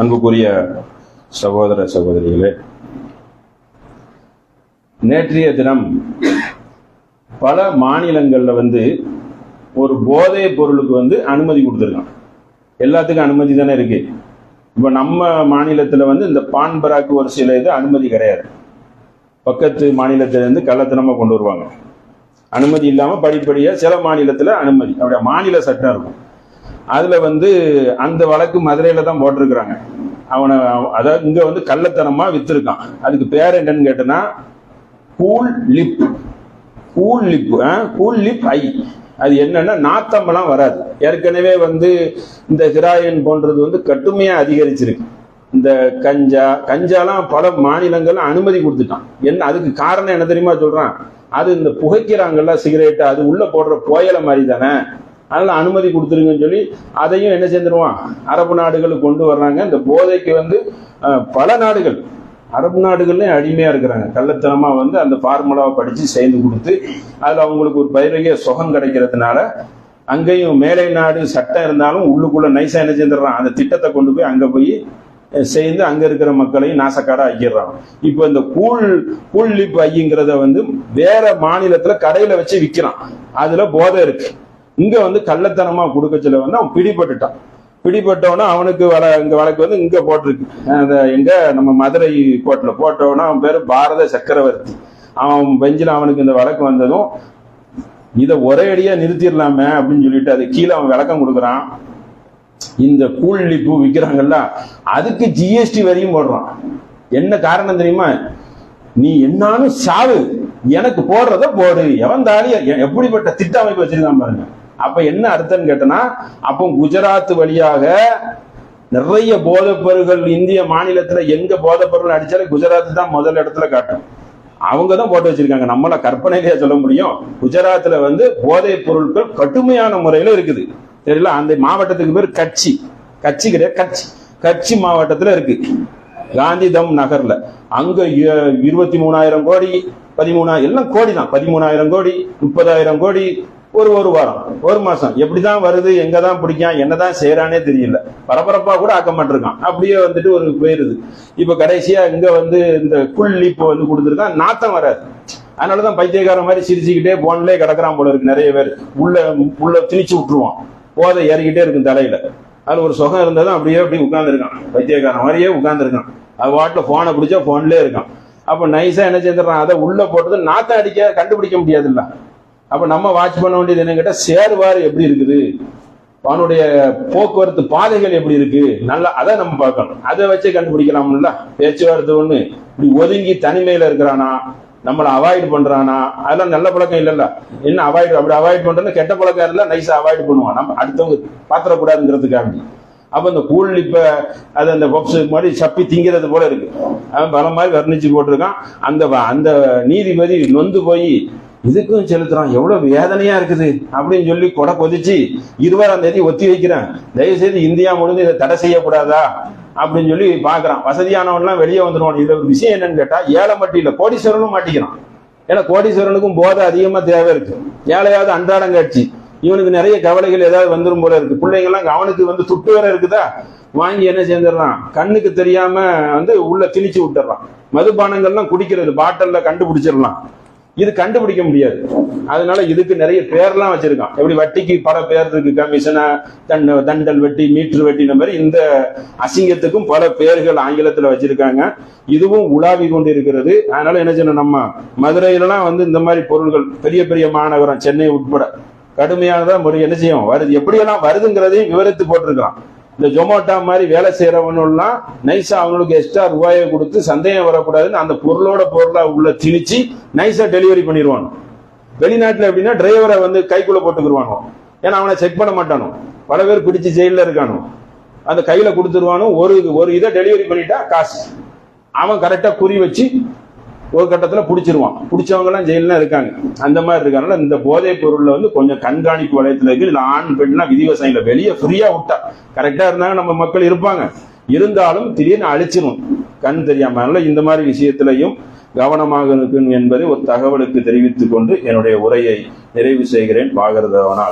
அன்புக்குரிய சகோதர சகோதரிகளே நேற்றைய தினம் பல மாநிலங்களில் வந்து ஒரு போதைப் பொருளுக்கு வந்து அனுமதி கொடுத்துருக்கான் எல்லாத்துக்கும் அனுமதி தானே இருக்கு. இப்போ நம்ம மாநிலத்தில் வந்து இந்த பான் பராக்கு ஒரு சில இது அனுமதி கிடையாது. பக்கத்து மாநிலத்திலேருந்து கள்ளத்தனமாக கொண்டு வருவாங்க. அனுமதி இல்லாமல் படிப்படியாக சில மாநிலத்தில் அனுமதி. அப்படியே மாநில சட்டம் இருக்கும். அதில் வந்து அந்த வழக்கு மதுரையில் தான் போட்டிருக்கிறாங்க. அவனை அதாவது இங்கே வந்து கள்ளத்தனமா விற்றுருக்கான் அதுக்கு பேர் என்னன்னு கேட்டனா cool lip cool lip cool lip ஐ அது என்னன்னா நாத்தமெல்லாம் வராது. ஏற்கனவே வந்து இந்த ஹிராயின் போன்றது வந்து கட்டுமையாக அதிகரிச்சிருக்கு. இந்த கஞ்சா கஞ்சாலாம் பல மாநிலங்கள் அனுமதி கொடுத்துட்டான். என்ன அதுக்கு காரணம் என்ன தெரியுமா சொல்றான்? அது இந்த புகைக்கிறாங்கல்ல சிகரெட் அது உள்ள போடுற புயலை மாதிரி தானே? அதனால் அனுமதி கொடுத்துருங்கன்னு சொல்லி அதையும் என்ன செஞ்சிருவான்? அரபு நாடுகளுக்கு கொண்டு வர்றாங்க. இந்த போதைக்கு வந்து பல நாடுகள் அரபு நாடுகள்லையும் அடிமையாக இருக்கிறாங்க. கள்ளத்தனமாக வந்து அந்த ஃபார்முலாவை படித்து சேர்ந்து கொடுத்து அதில் அவங்களுக்கு ஒரு பயிரகிய சுகம் கிடைக்கிறதுனால அங்கேயும் மேலை நாடு சட்டம் இருந்தாலும் உள்ளுக்குள்ளே நைசாக என்ன செஞ்சிடறான்? அந்த திட்டத்தை கொண்டு போய் அங்கே போய் சேர்ந்து அங்கே இருக்கிற மக்களையும் நாசக்காடாக ஆக்கிடுறான். இப்போ இந்த கூழ் கூழ் லிப் ஐங்கிறத வந்து வேற மாநிலத்தில் கடையில் வச்சு விற்கிறான் அதில் போதை இருக்குது இங்க வந்து கள்ளத்தனமா கொடுக்கச்சல வந்து அவன் பிடிபட்டுட்டான். பிடிபட்டவனா அவனுக்கு வள இங்க வழக்கு வந்து இங்க போட்டிருக்கு. அந்த எங்க நம்ம மதுரை கோர்ட்ல போட்டவனா அவன் பேரு பாரத சக்கரவர்த்தி. அவன் பெஞ்சில் அவனுக்கு இந்த வழக்கு வந்ததும் இதை ஒரே அடியா நிறுத்திடலாமே அப்படின்னு சொல்லிட்டு அது கீழே அவன் விளக்கம் கொடுக்குறான். இந்த கூழி பூ விற்கிறாங்கல்ல அதுக்கு ஜிஎஸ்டி வரியும் போடுறான். என்ன காரணம் தெரியுமா? நீ என்னாலும் சாவு. எனக்கு போடுறத போடு. எவன் தாலி எப்படிப்பட்ட திட்ட அமைப்பு வச்சிருக்கான் பாருங்க. அப்ப என்ன அர்த்தம்னு கேட்டனா அப்போ குஜராத் வழியாக நிறைய போதைப்பொருள்கள் இந்திய மாநிலத்துல எங்க போதைப்பொருள் அடிச்சாலும் குஜராத் தான் முதல் இடத்துல காட்டும். அவங்க தான் போட்டு வச்சிருக்காங்க. நம்மள கற்பனையிலேயே சொல்ல முடியும். குஜராத்ல வந்து போதைப் பொருட்கள் கடுமையான முறையில இருக்குது. தெரியல? அந்த மாவட்டத்துக்கு பேர் கட்சி. கட்சி கிடையாது கட்சி. கட்சி மாவட்டத்துல இருக்கு. காந்திதம் நகர்ல. அங்க இருபத்தி மூணாயிரம் கோடி பதிமூணாயிரம் எல்லாம் கோடி தான் பதிமூணாயிரம் கோடி முப்பதாயிரம் கோடி ஒரு ஒரு வாரம் ஒரு மாசம். எப்படிதான் வருது எங்க தான் பிடிக்கான் என்னதான் செய்யறானே தெரியல. பரபரப்பா கூட ஆக்க மாட்டிருக்கான். அப்படியே வந்துட்டு ஒரு போயிருது. இப்ப கடைசியா இங்க வந்து இந்த புள்ளி இப்போ வந்து கொடுத்துருக்கான் நாத்தம் வராது. அதனாலதான் பைத்தியக்காரன் மாதிரி சிரிச்சுக்கிட்டே போன்லயே கிடக்குறான் போல இருக்கு நிறைய பேர். உள்ள உள்ள திணிச்சு விட்டுருவான். போதை ஏறிக்கிட்டே இருக்கும் தலையில. அதுல ஒரு சுகம் இருந்ததும் அப்படியே அப்படியே உட்காந்துருக்கான் பைத்தியக்காரன் மாதிரியே உட்காந்துருக்கான் அது வாட்டில் போனை பிடிச்சா போன்லயே இருக்கான். அப்ப நைஸா என்ன செஞ்சிடறான்? அதை உள்ள போட்டது நாத்தம் அடிக்க கண்டுபிடிக்க முடியாதுல்ல. அப்ப நம்ம வாட்ச் பண்ண வேண்டியது என்னன்னு கேட்டா சேர்வார் எப்படி இருக்குது? அவனுடைய போக்குவரத்து பாதைகள் எப்படி இருக்கு? நல்லா அதை நம்ம பார்க்கணும். அதை வச்சு கண்டுபிடிக்கலாம்ல? பேச்சுவார்த்தை ஒண்ணு. இப்படி ஒதுங்கி தனிமையில இருக்கிறானா? நம்மளை அவாய்ட் பண்றானா? அதெல்லாம் நல்ல பழக்கம் இல்லைல்ல. என்ன அவாய்ட் அப்படி அவாய்ட் பண்றது கெட்ட பழக்கம் இல்லை நைஸா அவாய்ட் பண்ணுவான். நம்ம அடுத்தவங்க பாத்திரக்கூடாதுங்கிறதுக்காக அப்ப இந்த கூழ் இப்ப அது அந்த பப்ஸ் மாதிரி சப்பி திங்கிறது போல இருக்கு. அவன் பல மாதிரி வர்ணிச்சு போட்டிருக்கான். அந்த வ- அந்த நீதிபதி நொந்து போய் இதுக்கும் செலுத்துறான். எவ்வளவு வேதனையா இருக்குது அப்படின்னு சொல்லி கொடை கொதிச்சு இருபதாம் தேதி ஒத்தி வைக்கிறேன். தயவு செய்து இந்தியா முழுந்து இதை தடை செய்யக்கூடாதா அப்படின்னு சொல்லி பாக்குறான் வசதியானவன்லாம் வெளியே வந்துடுவான். இதுல ஒரு விஷயம் என்னன்னு கேட்டா ஏழை மட்டும் இல்ல கோடீஸ்வரனும் மாட்டிக்கிறான். ஏன்னா கோடீஸ்வரனுக்கும் போதை அதிகமா தேவை இருக்கு. ஏழையாவது அன்றாடம் காட்சி. இவனுக்கு நிறைய கவலைகள் ஏதாவது வந்துடும் போல இருக்கு. பிள்ளைங்கள்லாம் அவனுக்கு வந்து துட்டு வேற இருக்குதா? வாங்கி என்ன செஞ்சிடறான்? கண்ணுக்கு தெரியாம வந்து உள்ள திணிச்சு விட்டுறான் மதுபானங்கள்லாம் குடிக்கிறது பாட்டில்ல கண்டுபிடிச்சிடலாம். இது கண்டுபிடிக்க முடியாது. அதனால இதுக்கு நிறைய பேர்லாம் வச்சிருக்கான். எப்படி வட்டிக்கு பல பேர் இருக்கு கமிஷனா தண்ட தண்டல் வெட்டி மீட்டர் வட்டின மாதிரி இந்த அசிங்கத்துக்கும் பல பேர்கள் ஆங்கிலத்துல வச்சிருக்காங்க. இதுவும் உலாவி கொண்டு இருக்கிறது அதனால என்ன செய்யணும் நம்ம மதுரையிலலாம் வந்து இந்த மாதிரி பொருள்கள் பெரிய பெரிய மாநகரம் சென்னை உட்பட கடுமையானதான் முறை என்ன செய்யும்? வருது. எப்படியெல்லாம் வருதுங்கிறதையும் விவரித்து போட்டிருக்கான் இந்த ஜொமோட்டோ மாதிரி வேலை செய்யறவனெல்லாம் நைஸா அவங்களுக்கு எக்ஸ்ட்ரா ரூபாயை கொடுத்து சந்தேகம் வரக்கூடாதுன்னு அந்த பொருளோட பொருளா உள்ள திணிச்சு நைஸா டெலிவரி பண்ணிடுவான் வெளிநாட்டுல எப்படின்னா டிரைவரை வந்து கைக்குள்ள போட்டுக்கிடுவானோ ஏன்னா அவனை செக் பண்ண மாட்டானோ? பல பேர் பிடிச்சு ஜெயில இருக்கானோ? அந்த கையில கொடுத்துருவானோ? ஒரு ஒரு இதை டெலிவரி பண்ணிட்டா காசு. அவன் கரெக்டா குறி வச்சு ஒரு கட்டத்தில் பிடிச்சிருவான். பிடிச்சவங்க எல்லாம் இருக்காங்க. அந்த மாதிரி இருக்கனால இந்த போதைப் பொருளில் வந்து கொஞ்சம் கண்காணிப்பு வளையத்தில் இருக்கு. இல்லை ஆண் பெண்லாம் விதிவசையில வெளியே ஃப்ரீயாக விட்டா. கரெக்டாக இருந்தாங்க நம்ம மக்கள் இருப்பாங்க. இருந்தாலும் திடீர்னு அழிச்சிடும் கண் தெரியாம. இந்த மாதிரி விஷயத்திலையும் கவனமாக இருக்கும் என்பதை ஒரு தகவலுக்கு தெரிவித்துக் கொண்டு என்னுடைய உரையை நிறைவு செய்கிறேன். பாகரதவன